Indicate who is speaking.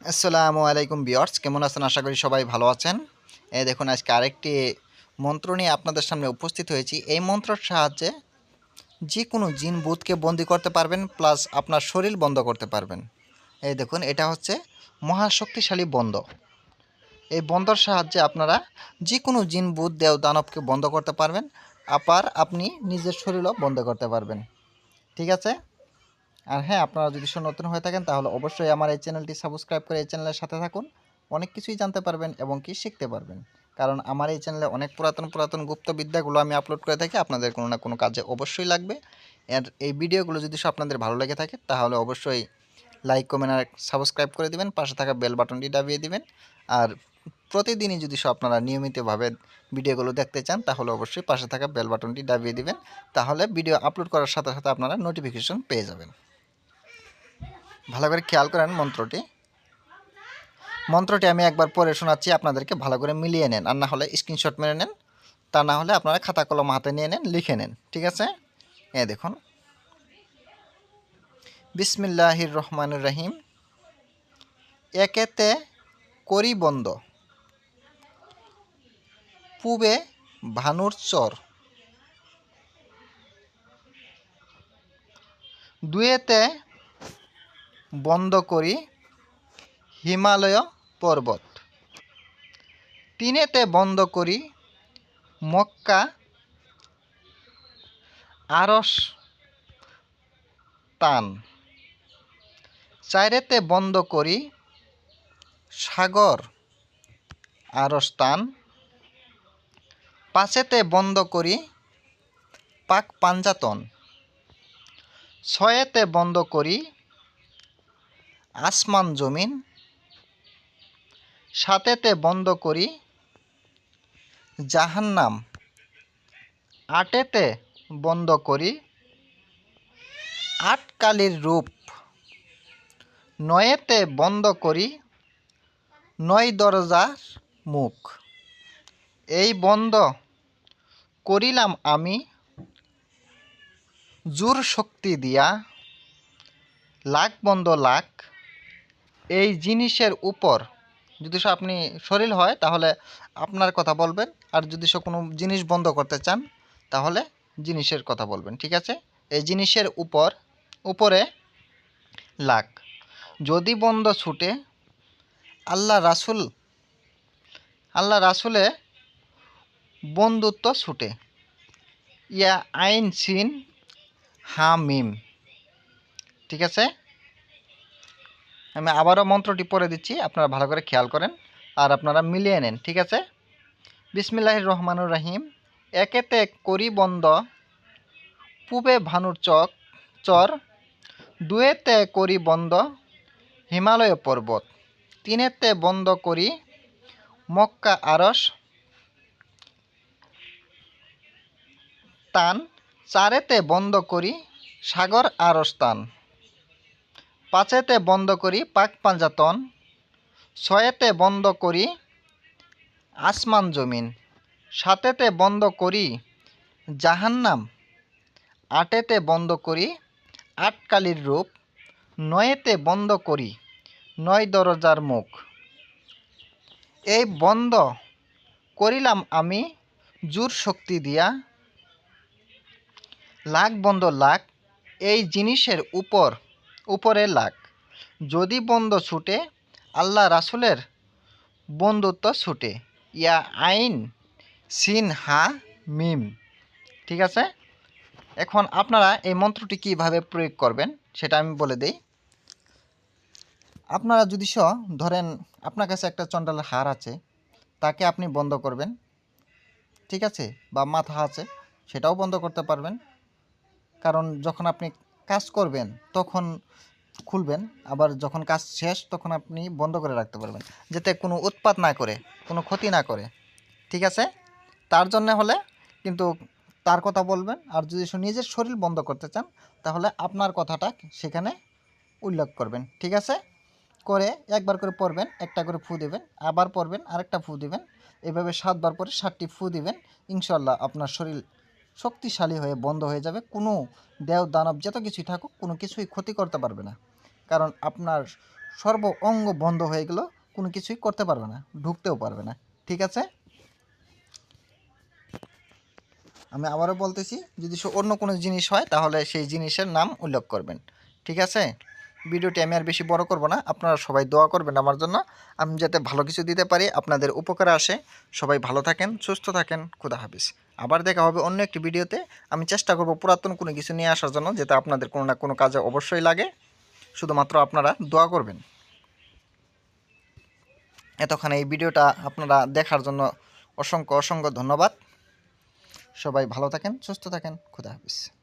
Speaker 1: আসসালামু আলাইকুম বিয়ার্স কেমন আছেন? আশা করি সবাই ভালো আছেন। এই দেখুন, আজকে আরেকটি মন্ত্র নিয়ে আপনাদের সামনে উপস্থিত হয়েছি। এই মন্ত্রের সাহায্যে যে কোনো জিন বুথকে বন্দি করতে পারবেন, প্লাস আপনার শরীর বন্ধ করতে পারবেন। এই দেখুন, এটা হচ্ছে মহাশক্তিশালী বন্ধ। এই বন্ধর সাহায্যে আপনারা যে কোনো জিন বুথ দেও দানবকে বন্ধ করতে পারবেন। আবার আপনি নিজের শরীরও বন্ধ করতে পারবেন। ঠিক আছে? আর হ্যাঁ আপনারা যদি নতুন হয়ে থাকেন, তাহলে অবশ্যই আমার এই চ্যানেলটি সাবস্ক্রাইব করে এই চ্যানেলের সাথে থাকুন। অনেক কিছুই জানতে পারবেন এবং কি শিখতে পারবেন। কারণ আমার এই চ্যানেলে অনেক পুরাতন পুরাতন গুপ্তবিদ্যাগুলো আমি আপলোড করে থাকি, আপনাদের কোনো না কোনো কাজে অবশ্যই লাগবে। আর এই ভিডিওগুলো যদি আপনাদের ভালো লেগে থাকে, তাহলে অবশ্যই লাইক কমেন্ট আর সাবস্ক্রাইব করে দিবেন, পাশে থাকা বেল বাটনটি দাবিয়ে দিবেন। আর প্রতিদিনই যদি সব আপনারা নিয়মিতভাবে ভিডিওগুলো দেখতে চান, তাহলে অবশ্যই পাশে থাকা বেল বাটনটি দাবিয়ে দিবেন। তাহলে ভিডিও আপলোড করার সাথে সাথে আপনারা নোটিফিকেশন পেয়ে যাবেন। ভালো করে খেয়াল করেন মন্ত্রটি। মন্ত্রটি আমি একবার পরে শোনাচ্ছি, আপনাদেরকে ভালো করে মিলিয়ে নেন। আর না হলে স্ক্রিনশট মেরে নেন, তা না হলে আপনারা খাতা কলম হাতে নিয়ে নেন, লিখে নেন, ঠিক আছে? এ দেখুন। বিসমিল্লাহির রহমানুর রহিম। একেতে করি বন্ধ। পূবে ভানুর চর। দুয়েতে বন্ধ করি হিমালয় পর্বত। তিনেতে বন্ধ করি মক্কা, আরস টান চাইরেতে বন্ধ করি সাগর, আরস টান পাঁচেতে বন্ধ করি পাক পাঞ্জাতন। ছয়েতে বন্ধ করি আসমান জমিন সাতেতে বন্ধ করি জাহান্নাম, আটেতে বন্ধ করি আটকালির রূপ, নয়েতে বন্ধ করি নয় দরজার মুখ। এই বন্ধ করিলাম আমি জোর শক্তি দিয়া, লাখ বন্ধ লাখ এই জিনিসের উপর যদি সে আপনি শরীর হয়, তাহলে আপনার কথা বলবেন। আর যদি সে কোনো জিনিস বন্ধ করতে চান, তাহলে জিনিসের কথা বলবেন, ঠিক আছে? এই জিনিসের উপর, উপরে লাখ যদি বন্ধ ছুটে, আল্লাহ রাসুল, আল্লাহ রাসুলে বন্ধুত্ব ছুটে। ইয়া আইন সিন হা মিম ঠিক আছে? আমি আবারও মন্ত্রটি পড়ে দিচ্ছি, আপনারা ভালো করে খেয়াল করেন আর আপনারা মিলিয়ে নেন, ঠিক আছে? বিসমিল্লাহির রহমানুর রাহিম। একেতে করি বন্ধ, পূবে ভানুর চক, চর। দুয়েতে করি বন্ধ, হিমালয় পর্বত। তিনেতে বন্ধ করি, মক্কা আরস তান। চারেতে বন্ধ করি, সাগর আরস টান পাঁচেতে বন্ধ করি পাক পাঞ্জাতন ছয়েতে বন্ধ করি আসমান জমিন, সাতেতে বন্ধ করি জাহান্নাম, আটেতে বন্ধ করি আটকালির রূপ, নয়েতে বন্ধ করি নয় দরজার মুখ। এই বন্ধ করিলাম আমি জোর শক্তি দিয়া। লাখ বন্ধ লাখ, এই জিনিসের উপর উপরে লাখ যদি বন্ধ ছুটে, আল্লাহ রাসুলের বন্ধুত্ব ছুটে। ইয়া আইন, সিন, হা, মিম। ঠিক আছে? এখন আপনারা এই মন্ত্রটি কীভাবে প্রয়োগ করবেন, সেটা আমি বলে দেই। আপনারা যদি স, ধরেন আপনার কাছে একটা চন্ডালের হার আছে, তাকে আপনি বন্ধ করবেন। ঠিক আছে? বা মাথা আছে, সেটাও বন্ধ করতে পারবেন। কারণ যখন আপনি কাজ করবেন, তখন খুলবেন। আবার যখন কাজ শেষ, তখন আপনি বন্ধ করে রাখতে পারবেন, যাতে কোনো উৎপাত না করে, কোনো ক্ষতি না করে। ঠিক আছে? তার জন্য হলে কিন্তু তার কথা বলবেন, আর যদি নিজের শরীর বন্ধ করতে চান, তাহলে আপনার কথাটা সেখানে উল্লেখ করবেন। ঠিক আছে? করে একবার করে পড়বেন, একটা করে ফু দেবেন, আবার পড়বেন, আরেকটা ফু দিবেন। এভাবে সাতবার পরে সাতটি ফু দিবেন ইনশাল্লাহ আপনার শরীর শক্তিশালী হয়ে বন্ধ হয়ে যাবে। কোনো দেও দানব যত কিছুই থাকুক, কোনো কিছুই ক্ষতি করতে পারবে না। কারণ আপনার সর্ব অঙ্গ বন্ধ হয়ে গেল কোনো কিছুই করতে পারবে না, ঢুকতেও পারবে না। ঠিক আছে? আমি আবারও বলতেছি, যদি অন্য কোনো জিনিস হয়, তাহলে সেই জিনিসের নাম উল্লেখ করবেন। ঠিক আছে? ভিডিওটি আমি আর বেশি বড় করব না। আপনারা সবাই দোয়া করবেন আমার জন্য। আমি যাতে ভালো কিছু দিতে পারি, আপনাদের উপকারে আসে। সবাই ভালো থাকেন, সুস্থ থাকেন। খুদা হাফিজ। আবার দেখা হবে অন্য একটি ভিডিওতে। আমি চেষ্টা করব পুরাতন কোনো কিছু নিয়ে আসার জন্য, যাতে আপনাদের কোনো না কোনো কাজে অবশ্যই লাগে। শুধুমাত্র আপনারা দোয়া করবেন। এতক্ষণ এই ভিডিওটা আপনারা দেখার জন্য অসংখ্য অসংখ্য ধন্যবাদ। সবাই ভালো থাকেন, সুস্থ থাকেন। খুদা হাফিজ।